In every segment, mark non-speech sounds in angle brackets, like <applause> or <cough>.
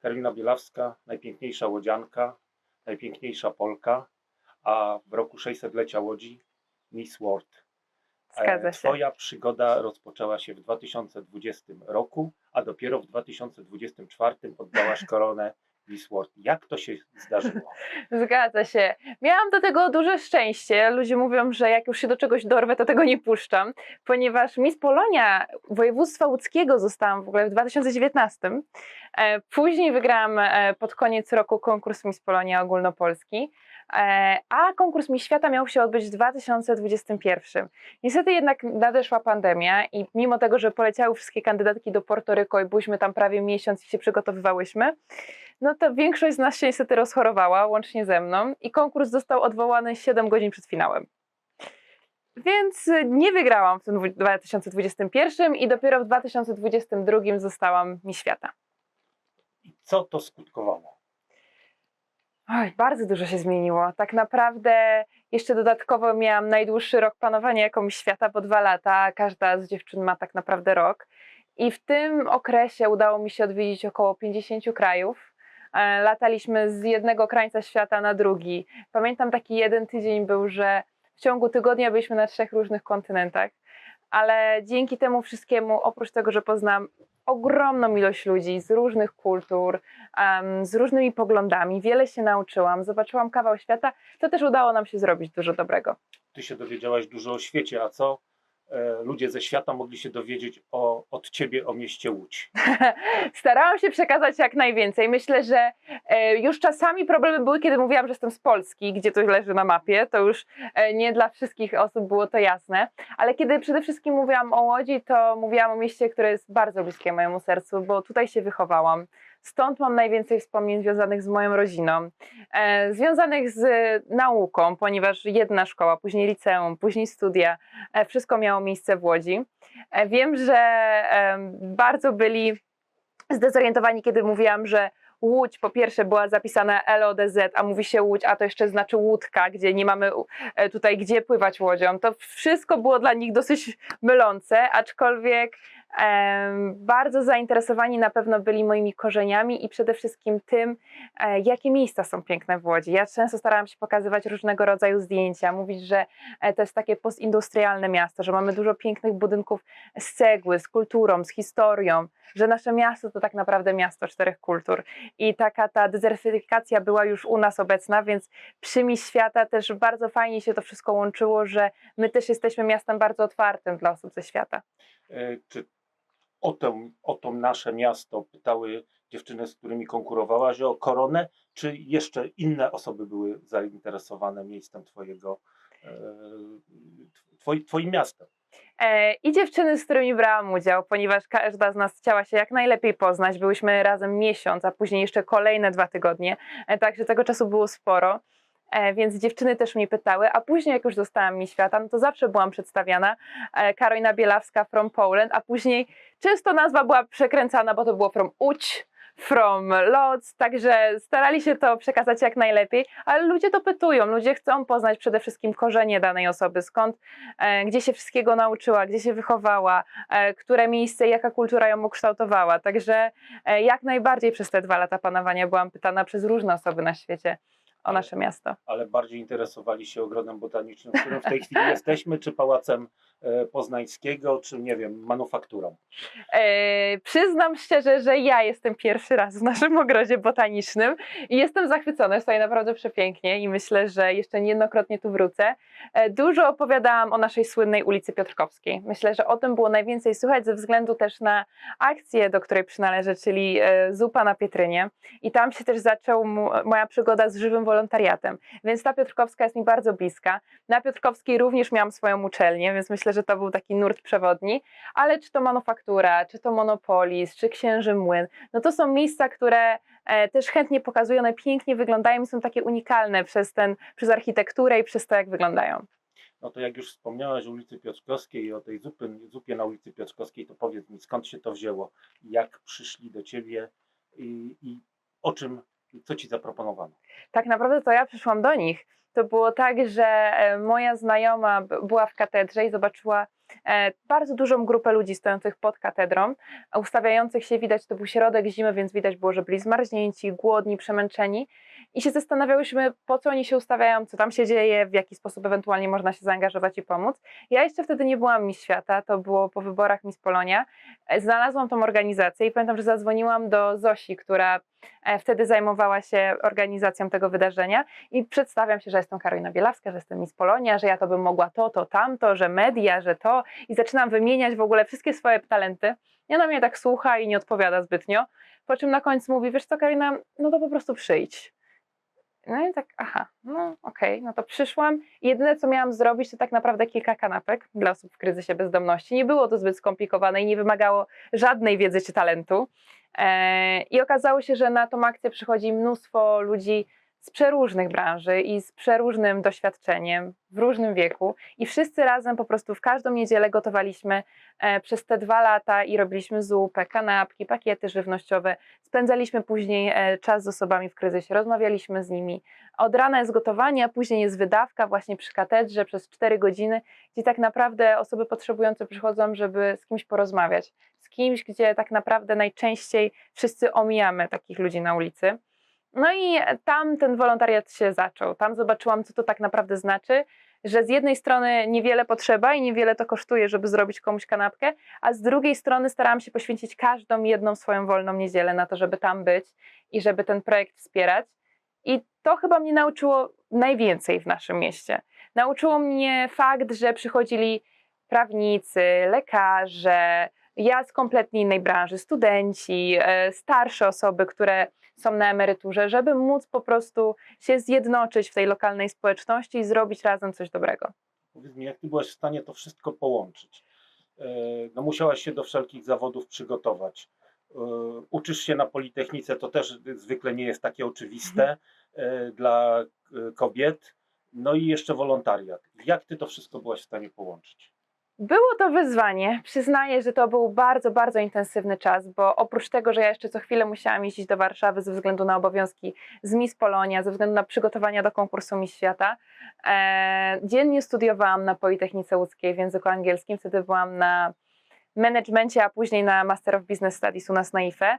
Karolina Bielawska, najpiękniejsza łodzianka, najpiękniejsza Polka, a w roku 600-lecia Łodzi Miss World. E, Zgadza się. Twoja przygoda rozpoczęła się w 2020 roku, a dopiero w 2024 oddałaś koronę Jak to się zdarzyło? <laughs> Zgadza się. Miałam do tego duże szczęście. Ludzie mówią, że jak już się do czegoś dorwę, to tego nie puszczam, ponieważ Miss Polonia województwa łódzkiego zostałam w ogóle w 2019. E, Później wygrałam e, pod koniec roku konkurs Miss Polonia ogólnopolski, e, a konkurs Miss Świata miał się odbyć w 2021. Niestety jednak nadeszła pandemia i mimo tego, że poleciały wszystkie kandydatki do Portoryko i byliśmy tam prawie miesiąc i się przygotowywałyśmy, no to większość z nas się niestety rozchorowała, łącznie ze mną, i konkurs został odwołany 7 godzin przed finałem. Więc y, nie wygrałam w tym dwu- 2021 i dopiero w 2022 zostałam mi świata. I co to skutkowało? Oj, bardzo dużo się zmieniło. Tak naprawdę jeszcze dodatkowo miałam najdłuższy rok panowania jako mi świata, bo dwa lata, każda z dziewczyn ma tak naprawdę rok. I w tym okresie udało mi się odwiedzić około 50 krajów. E, Lataliśmy z jednego krańca świata na drugi. Pamiętam taki jeden tydzień był, że w ciągu tygodnia byliśmy na trzech różnych kontynentach. Ale dzięki temu wszystkiemu, oprócz tego, że poznałam ogromną ilość ludzi z różnych kultur, z różnymi poglądami, wiele się nauczyłam, zobaczyłam kawał świata, to też udało nam się zrobić dużo dobrego. Ty się dowiedziałaś dużo o świecie, a co ludzie ze świata mogli się dowiedzieć o, od ciebie o mieście Łódź? <laughs> Starałam się przekazać jak najwięcej. Myślę, że e, już czasami problemy były, kiedy mówiłam, że jestem z Polski, gdzie to leży na mapie. To już e, nie dla wszystkich osób było to jasne. Ale kiedy przede wszystkim mówiłam o Łodzi, to mówiłam o mieście, które jest bardzo bliskie mojemu sercu, bo tutaj się wychowałam. Stąd mam najwięcej wspomnień związanych z moją rodziną, e, związanych z nauką, ponieważ jedna szkoła, później liceum, później studia, e, wszystko miało miejsce w Łodzi. E, wiem, że e, bardzo byli zdezorientowani, kiedy mówiłam, że Łódź po pierwsze była zapisana LODZ, a mówi się Łódź, a to jeszcze znaczy łódka, gdzie nie mamy e, tutaj gdzie pływać łodzią. To wszystko było dla nich dosyć mylące, aczkolwiek bardzo zainteresowani na pewno byli moimi korzeniami i przede wszystkim tym, e, jakie miejsca są piękne w Łodzi. Ja często starałam się pokazywać różnego rodzaju zdjęcia, mówić, że e, to jest takie postindustrialne miasto, że mamy dużo pięknych budynków z cegły, z kulturą, z historią, że nasze miasto to tak naprawdę miasto czterech kultur. I taka ta dezertyfikacja była już u nas obecna, więc przy mi świata też bardzo fajnie się to wszystko łączyło, że my też jesteśmy miastem bardzo otwartym dla osób ze świata. E, Czy o to, o to nasze miasto pytały dziewczyny, z którymi konkurowałaś o koronę, czy jeszcze inne osoby były zainteresowane miejscem twojego, e, twoi, twoim miastem? E, I dziewczyny, z którymi brałam udział, ponieważ każda z nas chciała się jak najlepiej poznać. Byłyśmy razem miesiąc, a później jeszcze kolejne dwa tygodnie, e, także tego czasu było sporo. E, Więc dziewczyny też mnie pytały, a później jak już zostałam mi świata, no to zawsze byłam przedstawiana e, Karolina Bielawska from Poland, a później często nazwa była przekręcana, bo to było from Łódź, from Lodz, także starali się to przekazać jak najlepiej, ale ludzie to pytują, ludzie chcą poznać przede wszystkim korzenie danej osoby, skąd, e, gdzie się wszystkiego nauczyła, gdzie się wychowała, które miejsce, jaka kultura ją ukształtowała, także jak najbardziej przez te dwa lata panowania byłam pytana przez różne osoby na świecie o nasze miasto. Ale bardziej interesowali się ogrodem botanicznym, w którym w tej chwili <laughs> jesteśmy, czy pałacem poznańskiego, czy nie wiem, manufakturą. E, przyznam szczerze, że ja jestem pierwszy raz w naszym ogrodzie botanicznym i jestem zachwycona, jest tutaj naprawdę przepięknie i myślę, że jeszcze niejednokrotnie tu wrócę. E, dużo opowiadałam o naszej słynnej ulicy Piotrkowskiej. Myślę, że o tym było najwięcej słychać ze względu też na akcję, do której przynależę, czyli e, Zupa na Pietrynie i tam się też zaczęła moja przygoda z żywym wolontariatem, więc ta Piotrkowska jest mi bardzo bliska. Na Piotrkowskiej również miałam swoją uczelnię, więc myślę, że to był taki nurt przewodni, ale czy to manufaktura, czy to monopolis, czy księży młyn, no to są miejsca, które e, też chętnie pokazują, one pięknie wyglądają i są takie unikalne przez, ten, przez architekturę i przez to, jak wyglądają. No to jak już wspomniałaś o ulicy Piotrkowskiej i o tej zupy, zupie na ulicy Piotrkowskiej, to powiedz mi, skąd się to wzięło? Jak przyszli do ciebie i, i o czym, co ci zaproponowano? Tak naprawdę to ja przyszłam do nich to było tak, że e, moja znajoma była w katedrze i zobaczyła e, bardzo dużą grupę ludzi stojących pod katedrą, ustawiających się, widać, to był środek zimy, więc widać było, że byli zmarznięci, głodni, przemęczeni i się zastanawiałyśmy, po co oni się ustawiają, co tam się dzieje, w jaki sposób ewentualnie można się zaangażować i pomóc. Ja jeszcze wtedy nie byłam Miss Świata, to było po wyborach Miss Polonia. E, Znalazłam tą organizację i pamiętam, że zadzwoniłam do Zosi, która e, wtedy zajmowała się organizacją tego wydarzenia i przedstawiam się, że jestem Karolina Bielawska, że jestem Miss Polonia, że ja to bym mogła to, to, tamto, że media, że to i zaczynam wymieniać w ogóle wszystkie swoje talenty. I ona mnie tak słucha i nie odpowiada zbytnio, po czym na końcu mówi, wiesz co Karolina, no to po prostu przyjdź. No i tak, aha, no okej, no to przyszłam jedyne co miałam zrobić to tak naprawdę kilka kanapek dla osób w kryzysie bezdomności. Nie było to zbyt skomplikowane i nie wymagało żadnej wiedzy czy talentu. E, I okazało się, że na tą akcję przychodzi mnóstwo ludzi z przeróżnych branży i z przeróżnym doświadczeniem w różnym wieku i wszyscy razem po prostu w każdą niedzielę gotowaliśmy e, przez te dwa lata i robiliśmy zupę, kanapki, pakiety żywnościowe. Spędzaliśmy później e, czas z osobami w kryzysie, rozmawialiśmy z nimi. Od rana jest gotowanie, a później jest wydawka właśnie przy katedrze przez 4 godziny, gdzie tak naprawdę osoby potrzebujące przychodzą, żeby z kimś porozmawiać. Z kimś, gdzie tak naprawdę najczęściej wszyscy omijamy takich ludzi na ulicy. No i tam ten wolontariat się zaczął. Tam zobaczyłam, co to tak naprawdę znaczy, że z jednej strony niewiele potrzeba i niewiele to kosztuje, żeby zrobić komuś kanapkę, a z drugiej strony starałam się poświęcić każdą jedną swoją wolną niedzielę na to, żeby tam być i żeby ten projekt wspierać. I to chyba mnie nauczyło najwięcej w naszym mieście. Nauczyło mnie fakt, że przychodzili prawnicy, lekarze, ja z kompletnie innej branży, studenci, e, starsze osoby, które są na emeryturze, żeby móc po prostu się zjednoczyć w tej lokalnej społeczności i zrobić razem coś dobrego. Powiedz mi, jak ty byłaś w stanie to wszystko połączyć? E, No, musiałaś się do wszelkich zawodów przygotować. E, Uczysz się na Politechnice, to też zwykle nie jest takie oczywiste e, dla kobiet. No i jeszcze wolontariat. Jak ty to wszystko byłaś w stanie połączyć? Było to wyzwanie. Przyznaję, że to był bardzo, bardzo intensywny czas, bo oprócz tego, że ja jeszcze co chwilę musiałam jeździć do Warszawy ze względu na obowiązki z Miss Polonia, ze względu na przygotowania do konkursu Miss Świata, e, dziennie studiowałam na Politechnice Łódzkiej w języku angielskim. Wtedy byłam na managemencie, a później na Master of Business Studies u nas na IFE.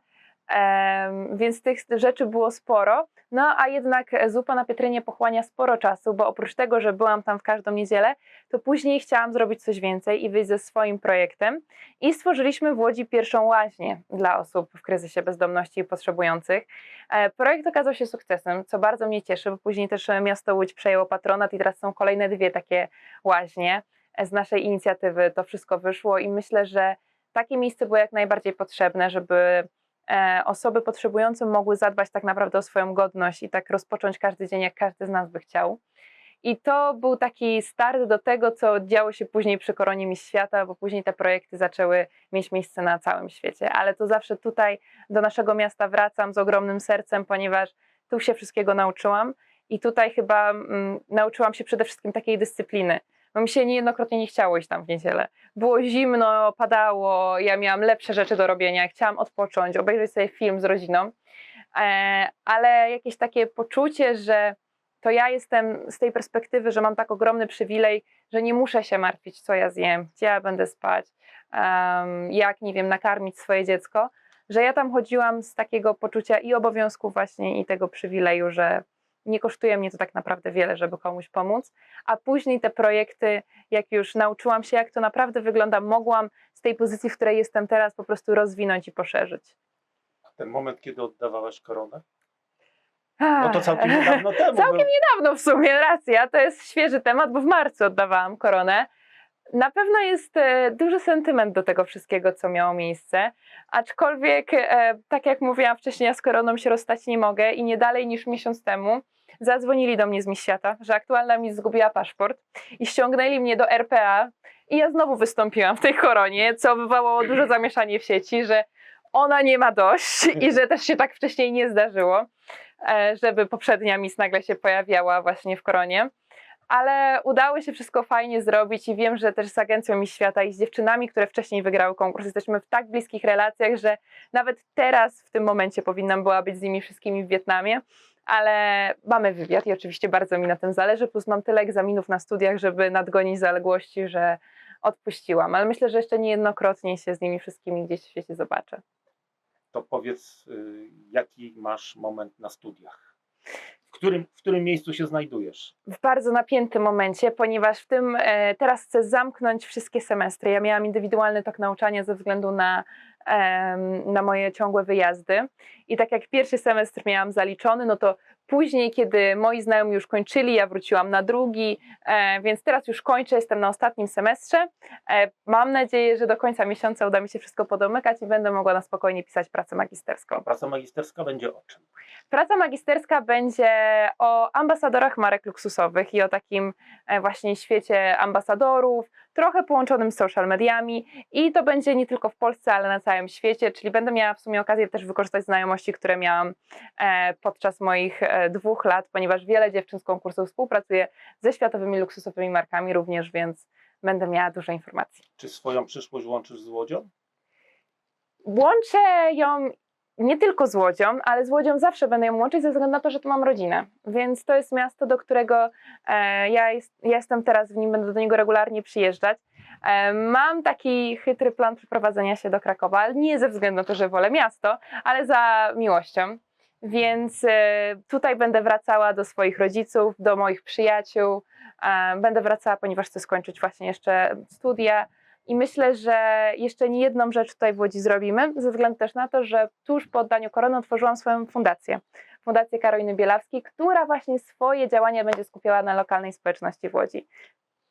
Więc tych rzeczy było sporo. No a jednak zupa na Pietrynie pochłania sporo czasu, bo oprócz tego, że byłam tam w każdą niedzielę, to później chciałam zrobić coś więcej i wyjść ze swoim projektem. I stworzyliśmy w Łodzi pierwszą łaźnię dla osób w kryzysie bezdomności i potrzebujących. E, Projekt okazał się sukcesem, co bardzo mnie cieszy, bo później też miasto Łódź przejęło patronat i teraz są kolejne dwie takie łaźnie. Z naszej inicjatywy to wszystko wyszło i myślę, że takie miejsce było jak najbardziej potrzebne, żeby osoby potrzebujące mogły zadbać tak naprawdę o swoją godność i tak rozpocząć każdy dzień, jak każdy z nas by chciał. I to był taki start do tego, co działo się później przy Koronie Miss Świata, bo później te projekty zaczęły mieć miejsce na całym świecie. Ale to zawsze tutaj do naszego miasta wracam z ogromnym sercem, ponieważ tu się wszystkiego nauczyłam i tutaj chyba mm, nauczyłam się przede wszystkim takiej dyscypliny. Bo mi się niejednokrotnie nie chciało iść tam w niedzielę. Było zimno, padało, ja miałam lepsze rzeczy do robienia, chciałam odpocząć, obejrzeć sobie film z rodziną, e, ale jakieś takie poczucie, że to ja jestem z tej perspektywy, że mam tak ogromny przywilej, że nie muszę się martwić, co ja zjem, gdzie ja będę spać, jak, nie wiem, nakarmić swoje dziecko, że ja tam chodziłam z takiego poczucia i obowiązku właśnie i tego przywileju, że nie kosztuje mnie to tak naprawdę wiele, żeby komuś pomóc, a później te projekty, jak już nauczyłam się, jak to naprawdę wygląda, mogłam z tej pozycji, w której jestem teraz, po prostu rozwinąć i poszerzyć. Ten moment, kiedy oddawałaś koronę? No to całkiem niedawno temu. Całkiem niedawno w sumie, racja, to jest świeży temat, bo w marcu oddawałam koronę. Na pewno jest e, duży sentyment do tego wszystkiego, co miało miejsce, aczkolwiek, e, tak jak mówiłam wcześniej, ja z koroną się rozstać nie mogę i nie dalej niż miesiąc temu zadzwonili do mnie z Miss Świata, że aktualna mi zgubiła paszport i ściągnęli mnie do RPA i ja znowu wystąpiłam w tej koronie, co wywołało duże zamieszanie w sieci, że ona nie ma dość i że też się tak wcześniej nie zdarzyło, e, żeby poprzednia Miss nagle się pojawiała właśnie w koronie. Ale udało się wszystko fajnie zrobić i wiem, że też z Agencją Miss Świata i z dziewczynami, które wcześniej wygrały konkurs, jesteśmy w tak bliskich relacjach, że nawet teraz w tym momencie powinnam była być z nimi wszystkimi w Wietnamie. ale mamy wywiad i oczywiście bardzo mi na tym zależy, plus mam tyle egzaminów na studiach, żeby nadgonić zaległości, że odpuściłam, ale myślę, że jeszcze niejednokrotnie się z nimi wszystkimi gdzieś w świecie zobaczę. To powiedz, y, jaki masz moment na studiach? Którym, w którym miejscu się znajdujesz? w bardzo napiętym momencie, ponieważ w tym e, teraz chcę zamknąć wszystkie semestry. Ja miałam indywidualny tok nauczania ze względu na, na moje ciągłe wyjazdy. I tak jak pierwszy semestr miałam zaliczony, no to później, kiedy moi znajomi już kończyli, ja wróciłam na drugi, e, więc teraz już kończę, jestem na ostatnim semestrze. E, mam nadzieję, że do końca miesiąca uda mi się wszystko podomykać i będę mogła na spokojnie pisać pracę magisterską. Praca magisterska będzie o czym? Praca magisterska będzie o ambasadorach marek luksusowych i o takim e, właśnie świecie ambasadorów, trochę połączonym z social mediami i to będzie nie tylko w Polsce, ale na całym świecie, czyli będę miała w sumie okazję też wykorzystać znajomości, które miałam e, podczas moich e, dwóch lat, ponieważ wiele dziewczyn z konkursu współpracuje ze światowymi luksusowymi markami również, więc będę miała dużo informacji. Czy swoją przyszłość łączysz z Łodzią? Łączę ją nie tylko z Łodzią, ale z Łodzią zawsze będę ją łączyć ze względu na to, że tu mam rodzinę. Więc to jest miasto, do którego e, ja, jest, ja jestem teraz w nim, będę do niego regularnie przyjeżdżać. E, mam taki chytry plan przeprowadzenia się do Krakowa, nie ze względu na to, że wolę miasto, ale za miłością. Więc e, tutaj będę wracała do swoich rodziców, do moich przyjaciół. E, będę wracała, ponieważ chcę skończyć właśnie jeszcze studia. I myślę, że jeszcze nie jedną rzecz tutaj w Łodzi zrobimy, ze względu też na to, że tuż po oddaniu korony otworzyłam swoją fundację. Fundację Karoliny Bielawskiej, która właśnie swoje działania będzie skupiała na lokalnej społeczności w Łodzi.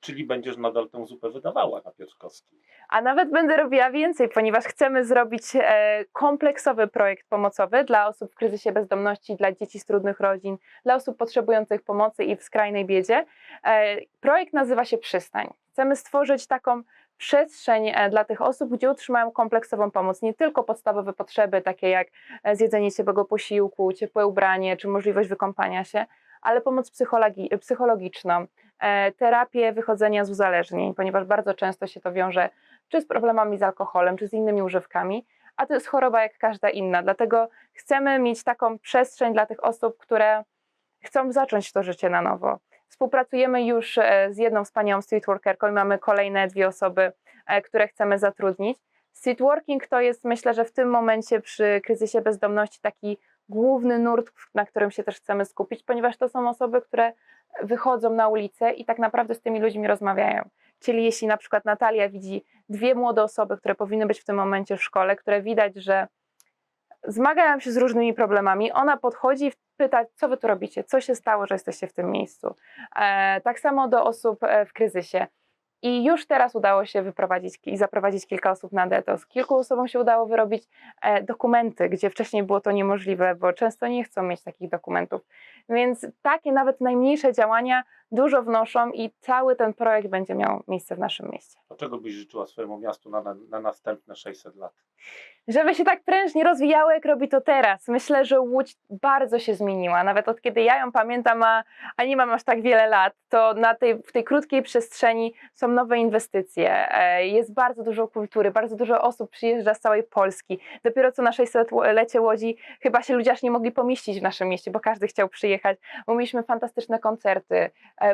Czyli będziesz nadal tę zupę wydawała na Piotrkowskiej? A nawet będę robiła więcej, ponieważ chcemy zrobić e, kompleksowy projekt pomocowy dla osób w kryzysie bezdomności, dla dzieci z trudnych rodzin, dla osób potrzebujących pomocy i w skrajnej biedzie. E, projekt nazywa się Przystań. Chcemy stworzyć taką przestrzeń e, dla tych osób, gdzie otrzymają kompleksową pomoc, nie tylko podstawowe potrzeby, takie jak zjedzenie ciepłego posiłku, ciepłe ubranie czy możliwość wykąpania się, ale pomoc psychologi- psychologiczną, e, terapię wychodzenia z uzależnień, ponieważ bardzo często się to wiąże czy z problemami z alkoholem, czy z innymi używkami, a to jest choroba jak każda inna. Dlatego chcemy mieć taką przestrzeń dla tych osób, które chcą zacząć to życie na nowo. Współpracujemy już e, z jedną wspaniałą streetworkerką i mamy kolejne dwie osoby, e, które chcemy zatrudnić. Streetworking to jest, myślę, że w tym momencie przy kryzysie bezdomności taki główny nurt, na którym się też chcemy skupić, ponieważ to są osoby, które wychodzą na ulicę i tak naprawdę z tymi ludźmi rozmawiają. Czyli jeśli na przykład Natalia widzi dwie młode osoby, które powinny być w tym momencie w szkole, które widać, że zmagają się z różnymi problemami, ona podchodzi i pyta, co wy tu robicie, co się stało, że jesteście w tym miejscu. E, tak samo do osób e, w kryzysie. I już teraz udało się wyprowadzić i zaprowadzić kilka osób na detoks. Kilku osobom się udało wyrobić e, dokumenty, gdzie wcześniej było to niemożliwe, bo często nie chcą mieć takich dokumentów. Więc takie nawet najmniejsze działania dużo wnoszą i cały ten projekt będzie miał miejsce w naszym mieście. To czego byś życzyła swojemu miastu na, na, na następne 600 lat? żeby się tak prężnie rozwijało, jak robi to teraz. Myślę, że Łódź bardzo się zmieniła. Nawet od kiedy ja ją pamiętam, a, a nie mam aż tak wiele lat, to na tej, w tej krótkiej przestrzeni są nowe inwestycje. E, Jest bardzo dużo kultury, bardzo dużo osób przyjeżdża z całej Polski. Dopiero co na 600-lecie Łodzi chyba się ludzie aż nie mogli pomieścić w naszym mieście, bo każdy chciał przyjechać. Bo mieliśmy fantastyczne koncerty, e,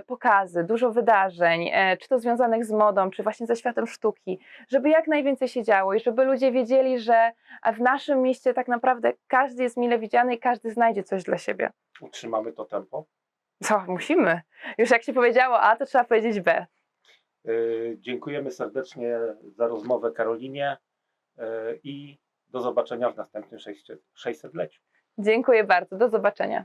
pokazy, dużo wydarzeń, e, czy to związanych z modą, czy właśnie ze światem sztuki, żeby jak najwięcej się działo i żeby ludzie wiedzieli, że w naszym mieście tak naprawdę każdy jest mile widziany i każdy znajdzie coś dla siebie. Utrzymamy to tempo? Co, musimy. Już jak się powiedziało A, to trzeba powiedzieć B. Yy, dziękujemy serdecznie za rozmowę Karolinie yy, i do zobaczenia w następnym 600-leciu. Dziękuję bardzo. Do zobaczenia.